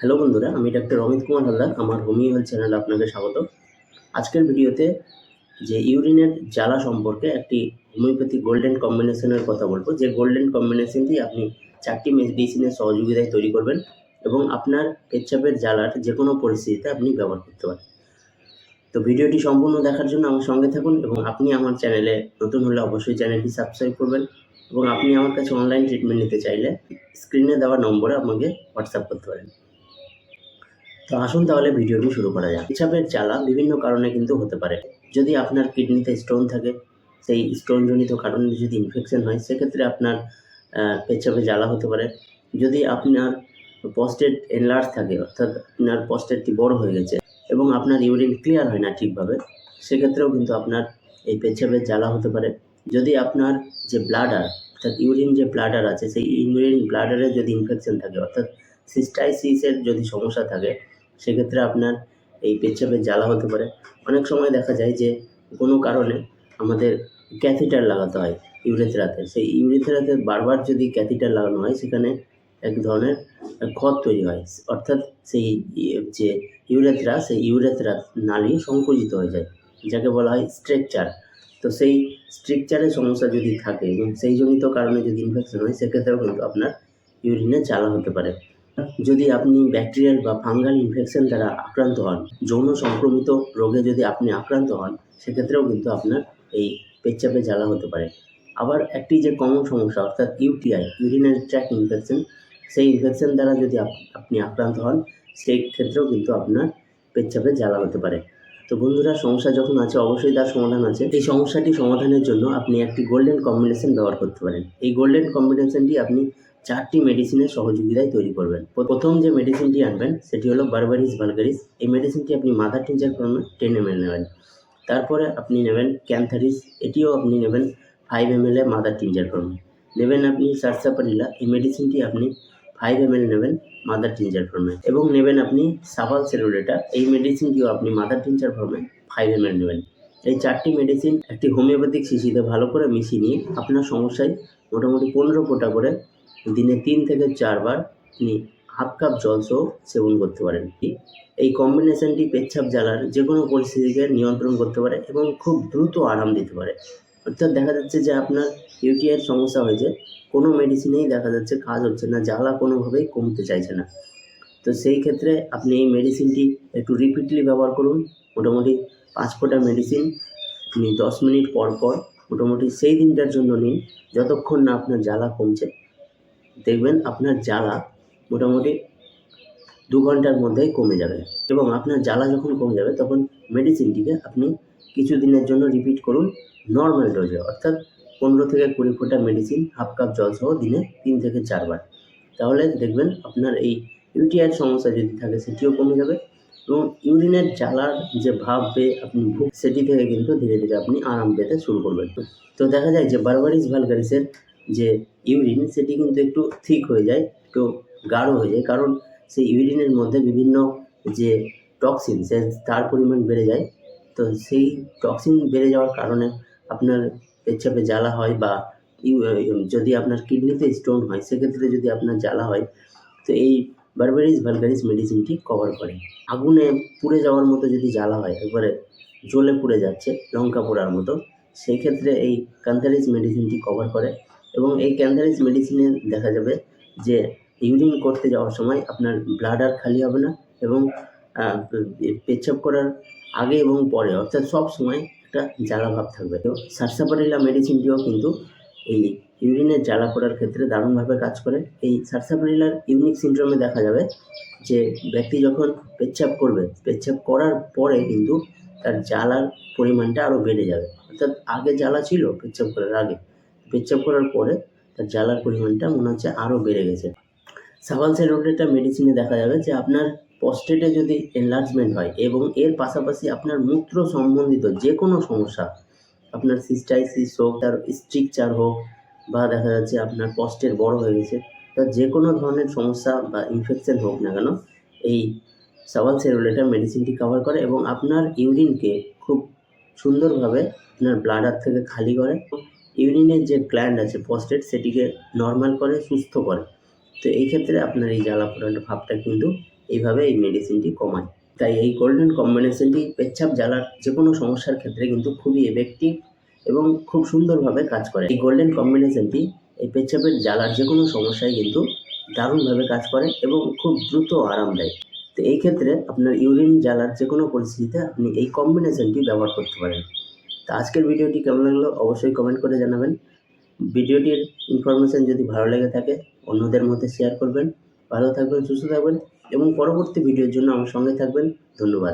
Hello বন্ধুরা, আমি doctor Amit Kumar Haldar, আমার হোমিও হেলথ চ্যানেলে আপনাকে স্বাগত। আজকের ভিডিওতে যে ইউরিনের জ্বালা সম্পর্কে একটি হোমিওপ্যাথি গোল্ডেন কম্বিনেশনের কথা বলব। যে গোল্ডেন কম্বিনেশনটি আপনি চারটি মেডিসিনের সহযোগিতায় তৈরি করবেন এবং আপনার পেচ্ছাপের জ্বালার যে কোনো পরিস্থিতিতে আপনি ব্যবহার করতে পারেন। তো ভিডিওটি সম্পূর্ণ দেখার জন্য আমার সঙ্গে থাকুন এবং আপনি আমার চ্যানেলে নতুন হলে অবশ্যই চ্যানেলটি সাবস্ক্রাইব করবেন এবং আপনি আমার কাছে অনলাইন ট্রিটমেন্ট নিতে চাইলে স্ক্রিনে দেওয়া নম্বরে আমাকে হোয়াটসঅ্যাপ করতে পারেন। তো আসুন তাহলে ভিডিওটি শুরু করা যাক। পেচ্ছাপের জ্বালা বিভিন্ন কারণে কিন্তু হতে পারে। যদি আপনার কিডনিতে স্টোন থাকে, সেই স্টোনজনিত কারণে যদি ইনফেকশন হয়, সেক্ষেত্রে আপনার পেচ্ছাপে জ্বালা হতে পারে। যদি আপনার পস্টেট এনলার্জ থাকে, অর্থাৎ আপনার পস্টেটটি বড় হয়ে গেছে এবং আপনার ইউরিন ক্লিয়ার হয় না ঠিকভাবে, সেক্ষেত্রেও কিন্তু আপনার এই পেচ্ছাপের জ্বালা হতে পারে। যদি আপনার যে ব্লাডার অর্থাৎ ইউরিন যে ব্লাডার আছে, সেই ইউরিন ব্লাডারে যদি ইনফেকশন থাকে, অর্থাৎ সিস্টাইসিসের যদি সমস্যা থাকে সেক্ষেত্রে আপনার এই পেচ্ছাপের জ্বালা হতে পারে। অনেক সময় দেখা যায় যে কোনো কারণে আমাদের ক্যাথিটার লাগাতে হয় ইউরেথ্রাতে। সেই ইউরেথ্রাতে বারবার যদি ক্যাথিটার লাগানো হয়, সেখানে এক ধরনের ক্ষত তৈরি হয়। অর্থাৎ সেই যে ইউরেথরা, সেই ইউরেথ্রা নালী সংকুচিত হয়ে যায়, যাকে বলা হয় স্ট্রেকচার। তো সেই স্ট্রেকচারের সমস্যা যদি থাকে এবং সেই জনিত কারণে যদি ইনফেকশন হয়, সেক্ষেত্রেও কিন্তু আপনার ইউরিনে জ্বালা হতে পারে। যদি আপনি ব্যাকটেরিয়াল বা ফাঙ্গাল ইনফেকশন দ্বারা আক্রান্ত হন, যৌন সংক্রমিত রোগে যদি আপনি আক্রান্ত হন, সেক্ষেত্রেও কিন্তু আপনার এই পেচ্ছাপে জ্বালা হতে পারে। আবার একটি যে কমন সমস্যা, অর্থাৎ ইউটিআই ইউরিনারি ট্র্যাক ইনফেকশন সেই ইনফেকশন দ্বারা যদি আপনি আক্রান্ত হন, সেই ক্ষেত্রেও কিন্তু আপনার পেচ্ছাপে জ্বালা হতে পারে। তো বন্ধুরা, সমস্যা যখন আছে, অবশ্যই তার সমাধান আছে। এই সমস্যাটি সমাধানের জন্য আপনি একটি গোল্ডেন কম্বিনেশন ব্যবহার করতে পারেন। এই গোল্ডেন কম্বিনেশনটি আপনি চারটি মেডিসিনের সহযোগিতায় তৈরি করবেন। প্রথম যে মেডিসিনটি আনবেন, সেটি হলো বারবারিস ভালগারিস এই মেডিসিনটি আপনি মাদার টিঞ্চার ফর্মে টেন এম নেবেন। তারপরে আপনি নেবেন ক্যান্থারিস এটিও আপনি নেবেন ফাইভ এম এ মাদার টিঞ্চার ফর্মে নেবেন আপনি সারসাপারিলা এই মেডিসিনটি আপনি ফাইভ এম এল নেবেন মাদার টিঞ্চার ফর্মে এবং নেবেন আপনি সাবাল সেলুলেটা এই মেডিসিনটিও আপনি মাদার টিঞ্চার ফর্মে ফাইভ এম এল নেবেন। এই চারটি মেডিসিন একটি হোমিওপ্যাথিক শিশিতে ভালো করে মিশিয়ে নিয়ে আপনার সমস্যায় মোটামুটি পনেরো ফোঁটা করে দিনে তিন থেকে চারবার আপনি হাফ কাপ জল সহ সেবন করতে পারেন। এই কম্বিনেশনটি পেচ্ছাপ জ্বালার যে কোনো পরিস্থিতিকে নিয়ন্ত্রণ করতে পারে এবং খুব দ্রুত আরাম দিতে পারে। অর্থাৎ দেখা যাচ্ছে যে আপনার ইউটিআইয়ের সমস্যা হয়েছে, কোনো মেডিসিনেই দেখা যাচ্ছে কাজ হচ্ছে না, জ্বালা কোনোভাবেই কমতে চাইছে না। তো সেই ক্ষেত্রে আপনি এই মেডিসিনটি একটু রিপিটলি ব্যবহার করুন। মোটামুটি পাঁচ ফোঁটা মেডিসিন আপনি দশ মিনিট পর পর মোটামুটি সেই দিনটার জন্য নিন, যতক্ষণ না আপনার জ্বালা কমছে। দেখবেন আপনার জ্বালা মোটামুটি দু ঘণ্টার মধ্যেই কমে যাবে এবং আপনার জ্বালা যখন কমে যাবে তখন মেডিসিনটিকে আপনি কিছু দিনের জন্য রিপিট করুন নর্মাল ডোজে অর্থাৎ পনেরো থেকে কুড়ি ফোঁটা মেডিসিন হাফ কাপ জল সহ দিনে তিন থেকে চারবার। তাহলে দেখবেন আপনার এই ইউটিআইয়ের সমস্যা যদি থাকে সেটিও কমে যাবে এবং ইউরিনের জ্বালার যে ভাব পেয়ে আপনি ভুগ সেটি থেকে কিন্তু ধীরে ধীরে আপনি আরাম পেতে শুরু করবেন। তো দেখা যায় যে বারবারিস ভালগারিসের যে ইউরিন সেটি কিন্তু একটু থিক হয়ে যায়, একটু গাঢ় হয়ে যায়। কারণ সেই ইউরিনের মধ্যে বিভিন্ন যে টক্সিন সে তার পরিমাণ বেড়ে যায়। তো সেই টক্সিন বেড়ে যাওয়ার কারণে আপনার পেচ্ছাপে জ্বালা হয় বা যদি আপনার কিডনিতে স্টোন হয়, সেক্ষেত্রে যদি আপনার জ্বালা হয়, তো এই বারবারিস ভালগারিস মেডিসিনটি কভার করে। আগুনে পুড়ে যাওয়ার মতো যদি জ্বালা হয়, একবারে জ্বলে পুড়ে যাচ্ছে, লঙ্কা পোড়ার মতো সেই ক্ষেত্রে এই ক্যান্থারিস মেডিসিনটি কভার করে। এবং এই ক্যান্থারিস মেডিসিনে দেখা যাবে যে ইউরিন করতে যাওয়ার সময় আপনার ব্লাডার খালি হবে না এবং পেচ্ছাপ করার আগে এবং পরে, অর্থাৎ সব সময় একটা জ্বালা ভাব থাকবে। তো সারসাপারিলা মেডিসিনটিও কিন্তু এই ইউরিনের জ্বালা করার ক্ষেত্রে দারুণভাবে কাজ করে। এই সারসাপারিলার ইউনিক সিন্ড্রোমে দেখা যাবে যে ব্যক্তি যখন পেচ্ছাপ করবে, পেচ্ছাপ করার পরে কিন্তু তার জ্বালার পরিমাণটা আরও বেড়ে যাবে। অর্থাৎ আগে জ্বালা ছিল, পেচ্ছাপ করার আগে। পেচ্ছাপ করার পরে তার জ্বালার পরিমাণটা মনে হচ্ছে আরও বেড়ে গেছে। সাবাল সেরোটেটা মেডিসিনে দেখা যাবে যে আপনার পস্টেটে যদি এনলার্জমেন্ট হয় এবং এর পাশাপাশি আপনার মূত্র সম্বন্ধিত যে কোনো সমস্যা, আপনার সিস্টাইসিস হোক, তার স্ট্রিকচার হোক বা দেখা যাচ্ছে আপনার পস্টের বড় হয়ে গেছে তা যে কোনো ধরনের সমস্যা বা ইনফেকশন হোক না কেন, এই সাবাল সেরোলেটা মেডিসিনটি কভার করে এবং আপনার ইউরিনকে খুব সুন্দরভাবে আপনার ব্লাডার থেকে খালি করে। ইউরিনের যে গ্ল্যান্ড আছে পস্টেট সেটিকে নর্মাল করে, সুস্থ করে। তো এই ক্ষেত্রে আপনার এই জ্বালা পোড়ানোর ভাবটা কিন্তু এইভাবে এই মেডিসিনটি কমায়। তাই এই গোল্ডেন কম্বিনেশনটি পেচ্ছাপ জ্বালার যে কোনো সমস্যার ক্ষেত্রে কিন্তু খুবই এফেক্টিভ এবং খুব সুন্দরভাবে কাজ করে। এই গোল্ডেন কম্বিনেশনটি এই পেচ্ছাপের জ্বালার যে কোনো সমস্যায় কিন্তু দারুণভাবে কাজ করে এবং খুব দ্রুত আরাম দেয়। তো এই ক্ষেত্রে আপনার ইউরিন জ্বালার যে কোনো পরিস্থিতিতে আপনি এই কম্বিনেশনটি ব্যবহার করতে পারেন। তো আজকের ভিডিওটি কেমন লাগল অবশ্যই কমেন্ট করে জানাবেন। ভিডিওটির ইনফরমেশান যদি ভালো লেগে থাকে, অন্যদের মধ্যে শেয়ার করবেন। ভালো থাকবেন, সুস্থ থাকবেন এবং পরবর্তী ভিডিওর জন্য আমার সঙ্গে থাকবেন। ধন্যবাদ।